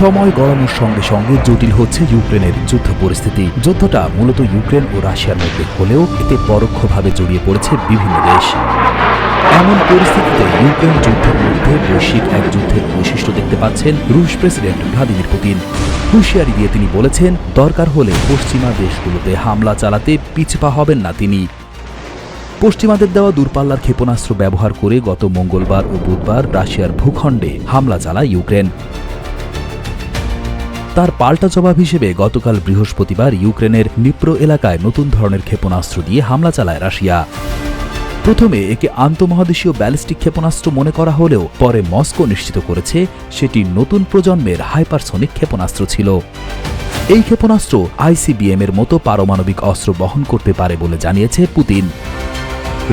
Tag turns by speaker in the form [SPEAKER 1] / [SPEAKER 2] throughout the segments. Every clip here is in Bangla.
[SPEAKER 1] সময় গড়ানোর সঙ্গে সঙ্গে জটিল হচ্ছে ইউক্রেনের যুদ্ধ পরিস্থিতি। যুদ্ধটা মূলত ইউক্রেন ও রাশিয়ার মধ্যে হলেও এতে পরোক্ষভাবে জড়িয়ে পড়েছে বিভিন্ন দেশ। এমন পরিস্থিতিতে ইউক্রেন যুদ্ধের মধ্যে বৈশ্বিক এক যুদ্ধের বৈশিষ্ট্য দেখতে পাচ্ছেন রুশ প্রেসিডেন্ট ভ্লাদিমির পুতিন। হুঁশিয়ারি দিয়ে তিনি বলেছেন, দরকার হলে পশ্চিমা দেশগুলোতে হামলা চালাতে পিছপা হবেন না তিনি। পশ্চিমাদের দেওয়া দূরপাল্লার ক্ষেপণাস্ত্র ব্যবহার করে গত মঙ্গলবার ও বুধবার রাশিয়ার ভূখণ্ডে হামলা চালায় ইউক্রেন। তার পাল্টা জবাব হিসেবে গতকাল বৃহস্পতিবার ইউক্রেনের নিপ্রো এলাকায় নতুন ধরনের ক্ষেপণাস্ত্র দিয়ে হামলা চালায় রাশিয়া। প্রথমে একে আন্তমহাদেশীয় ব্যালিস্টিক ক্ষেপণাস্ত্র মনে করা হলেও পরে মস্কো নিশ্চিত করেছে সেটি নতুন প্রজন্মের হাইপারসনিক ক্ষেপণাস্ত্র ছিল। এই ক্ষেপণাস্ত্র আইসিবিএম এর মতো পারমাণবিক অস্ত্র বহন করতে পারে বলে জানিয়েছে পুতিন।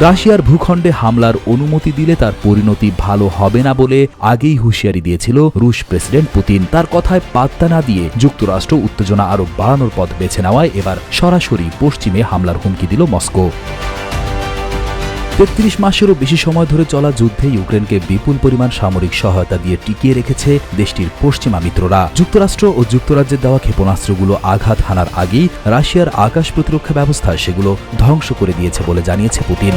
[SPEAKER 1] রাশিয়ার ভূখণ্ডে হামলার অনুমতি দিলে তার পরিণতি ভালো হবে না বলে আগেই হুঁশিয়ারি দিয়েছিল রুশ প্রেসিডেন্ট পুতিন। তার কথায় পাত্তা না দিয়ে যুক্তরাষ্ট্র উত্তেজনা আরও বাড়ানোর পথ বেছে নেওয়ায় এবার সরাসরি পশ্চিমে হামলার হুমকি দিল মস্কো। তেত্রিশ মাসেরও বেশি সময় ধরে চলা যুদ্ধে ইউক্রেনকে বিপুল পরিমাণ সামরিক সহায়তা দিয়ে টিকিয়ে রেখেছে দেশটির পশ্চিমা মিত্ররা। যুক্তরাষ্ট্র ও যুক্তরাজ্যের দেওয়া ক্ষেপণাস্ত্রগুলো আঘাত হানার আগেই রাশিয়ার আকাশ প্রতিরক্ষা ব্যবস্থা সেগুলো ধ্বংস করে দিয়েছে বলে জানিয়েছে পুতিন।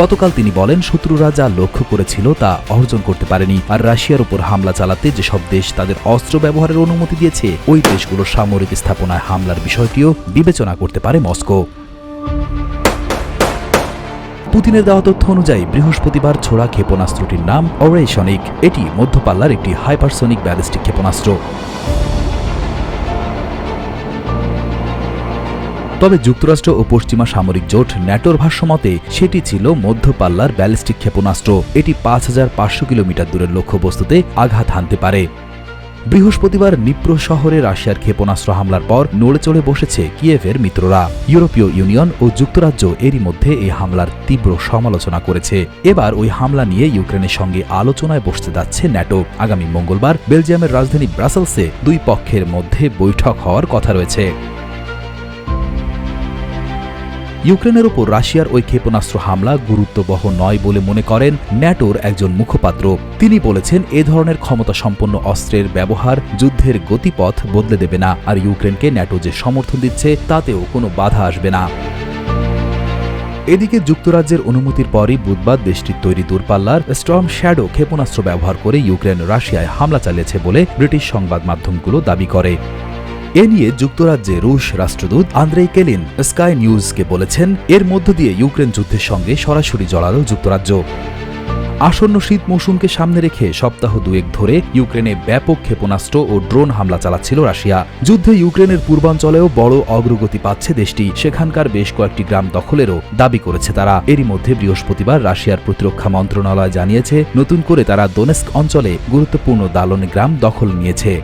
[SPEAKER 1] গতকাল তিনি বলেন, শত্রুরা যা লক্ষ্য করেছিল তা অর্জন করতে পারেনি আর রাশিয়ার উপর হামলা চালাতে যেসব দেশ তাদের অস্ত্র ব্যবহারের অনুমতি দিয়েছে, ওই দেশগুলোর সামরিক স্থাপনায় হামলার বিষয়টিও বিবেচনা করতে পারে মস্কো। পুতিনের দেওয়া তথ্য অনুযায়ী, বৃহস্পতিবার ছোড়া ক্ষেপণাস্ত্রটির নাম অরেশনিক। এটি মধ্যপাল্লার একটি হাইপারসনিক ব্যালিস্টিক ক্ষেপণাস্ত্র। তবে যুক্তরাষ্ট্র ও পশ্চিমা সামরিক জোট ন্যাটোর ভাষ্যমতে, সেটি ছিল মধ্যপাল্লার ব্যালিস্টিক ক্ষেপণাস্ত্র। এটি পাঁচ হাজার পাঁচশো কিলোমিটার দূরের লক্ষ্যবস্তুতে আঘাত হানতে পারে। বৃহস্পতিবার নিপ্রো শহরে রাশিয়ার ক্ষেপণাস্ত্র হামলার পর নড়ে চড়ে বসেছে কিয়েভের মিত্ররা। ইউরোপীয় ইউনিয়ন ও যুক্তরাজ্য এরই মধ্যে এই হামলার তীব্র সমালোচনা করেছে। এবার ওই হামলা নিয়ে ইউক্রেনের সঙ্গে আলোচনায় বসতে যাচ্ছে ন্যাটো। আগামী মঙ্গলবার বেলজিয়ামের রাজধানী ব্রাসেলসে দুই পক্ষের মধ্যে বৈঠক হওয়ার কথা রয়েছে। ইউক্রেনের ওপর রাশিয়ার ওই ক্ষেপণাস্ত্র হামলা গুরুত্ববহ নয় বলে মনে করেন ন্যাটোর একজন মুখপাত্র। তিনি বলেছেন, এ ধরনের ক্ষমতা সম্পন্ন অস্ত্রের ব্যবহার যুদ্ধের গতিপথ বদলে দেবে না, আর ইউক্রেনকে ন্যাটো যে সমর্থন দিচ্ছে, তাতেও কোনো বাধা আসবে না। এদিকে যুক্তরাজ্যের অনুমতির পরই বুধবার দেশটির তৈরি দূরপাল্লার স্টর্ম শ্যাডো ক্ষেপণাস্ত্র ব্যবহার করে ইউক্রেন রাশিয়ায় হামলা চালিয়েছে বলে ব্রিটিশ সংবাদ মাধ্যমগুলো দাবি করে। এ নিয়ে যুক্তরাজ্যে রুশ রাষ্ট্রদূত আন্দ্রেই কেলিন স্কাই নিউজকে বলেছেন, এর মধ্য দিয়ে ইউক্রেন যুদ্ধের সঙ্গে সরাসরি জড়ালো যুক্তরাজ্য। আসন্ন শীত মৌসুমকে সামনে রেখে সপ্তাহ দুয়েক ধরে ইউক্রেনে ব্যাপক ক্ষেপণাস্ত্র ও ড্রোন হামলা চালাচ্ছিল রাশিয়া। যুদ্ধে ইউক্রেনের পূর্বাঞ্চলেও বড় অগ্রগতি পাচ্ছে দেশটি। সেখানকার বেশ কয়েকটি গ্রাম দখলেরও দাবি করেছে তারা। এরই মধ্যে বৃহস্পতিবার রাশিয়ার প্রতিরক্ষা মন্ত্রণালয় জানিয়েছে, নতুন করে তারা দোনেস্ক অঞ্চলে গুরুত্বপূর্ণ দালন গ্রাম দখল নিয়েছে।